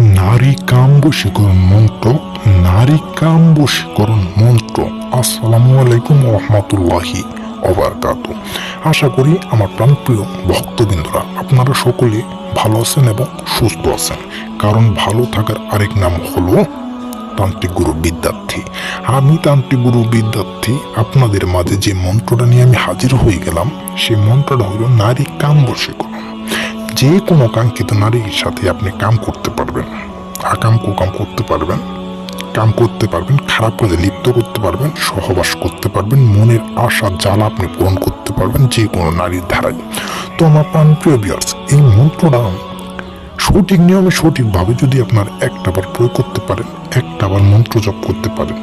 নারী কাম বশীকরণ মন্ত্র নারী কাম বশীকরণ মন্ত্র। আসসালামু আলাইকুম রহমতুল্লাহি অবরকাত আশা করি আমার প্রাণপ্রিয় ভক্তবৃন্দরা আপনারা সকলে ভালো আছেন এবং সুস্থ আছেন। কারণ ভালো থাকার আরেক নাম হলো তান্ত্রিক গুরু বিদ্যার্থী। আমি তান্ত্রিক গুরু বিদ্যার্থী, আপনাদের মাঝে যে মন্ত্রটা নিয়ে আমি হাজির হয়ে গেলাম, সেই মন্ত্রটা হলো নারী কাম বশীকরণ যে কোনো কাঙ্ক্ষিত নারীর সাথে আপনি কাম করতে পারবেন, আকাম কুকাম করতে পারবেন, কাম করতে পারবেন, খারাপ কাজে লিপ্ত করতে পারবেন, সহবাস করতে পারবেন, মনের আশা, জ্বালা আপনি পূরণ করতে পারবেন যে কোনো নারীর ধারায় তো আমার প্রাণপ্রিয় বিয়ার্স এই মন্ত্রটা সঠিক নিয়মে সঠিকভাবে যদি আপনার একটাবার প্রয়োগ করতে পারেন, একটাবার মন্ত্র জপ করতে পারেন,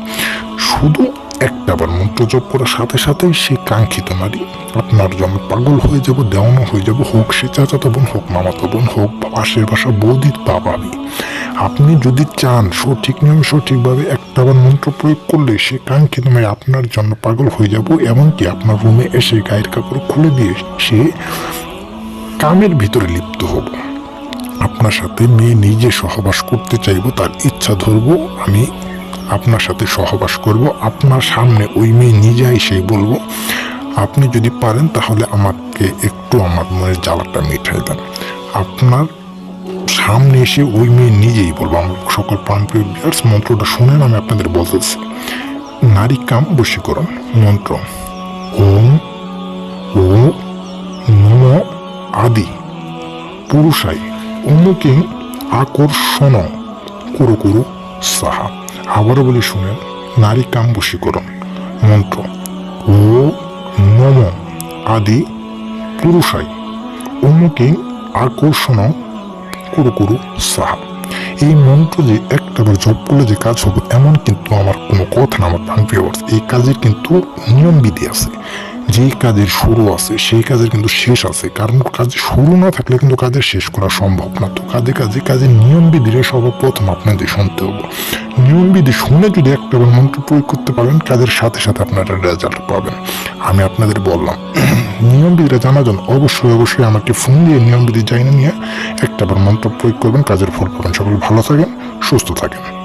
শুধু একটাবার মন্ত্র জপ করার সাথে সাথেই সে কাঙ্ক্ষিত নারী আপনার জন্য পাগল হয়ে যাব দেওয়ানো হয়ে যাব, হোক সে চাচাতো বোন, হোক মামাতো বোন, হোক পাশের বাসা, বৌদির বা ভাবি আপনি যদি চান সঠিক নিয়মে, সঠিকভাবে একটাবার মন্ত্র প্রয়োগ করলে সে কাঙ্ক্ষিত নারী আপনার জন্য পাগল হয়ে যাব, এমনকি আপনার রুমে এসে গায়ের কাপড় খুলে দিয়ে সে কামের ভিতরে লিপ্ত হব। আপনার সাথে মেয়ে নিজে সহবাস করতে চাইব, তার ইচ্ছা ধরবো, আমি আপনার সাথে সহবাস করব, আপনার সামনে ওই মেয়ে নিজে এসেই বলব, আপনি যদি পারেন তাহলে আমাকে একটু আমার মনের জ্বালাটা মিঠাই দেন। আপনার সামনে এসে ওই মেয়ে নিজেই বলব, আমার সকল প্রাণপ্রিয় বিয়ার্স মন্ত্রটা শুনেন, আমি আপনাদের বলতেছি। নারী কাম বশীকরণ, মন্ত্র। ওম ও নম আদি পুরুষাই অমুকে আকর্ষণ, কুরু কুরু সাহা। আবারও বলি শুনেন নারী কাম বশীকরণ মন্ত্র, ও নম আদি পুরুষাই অমুকিং আকর্ষণ কুরু কুরু সাহা। এই মন্ত্র যে একটাবার জপ করলে যে কাজ হবে, এমন কিন্তু আমার কোনো কথা না, আমার প্রাণপ্রিয় এই কাজের কিন্তু নিয়ম বিধি আছে। যে কাজের শুরু আছে, সেই কাজের কিন্তু শেষ আছে। কারণ কাজে শুরু না থাকলে কিন্তু কাজের শেষ করা সম্ভব না। তো কাজে কাজে কাজের নিয়ম বিধিরে সর্বপ্রথম আপনাদের শুনতে হবে। নিয়ম বিধি শুনে যদি একটাবার মন্ত্র প্রয়োগ করতে পারেন, কাজের সাথে সাথে আপনারা রেজাল্ট পাবেন। আমি আপনাদের বললাম, নিয়ম বিধিটা জানার জন্য অবশ্যই অবশ্যই আমাকে ফোন দিয়ে নিয়ম বিধি জানিয়ে নিয়ে একটাবার মন্ত্র প্রয়োগ করবেন, কাজের ফল পাবেন। সকলে ভালো থাকেন, সুস্থ থাকেন।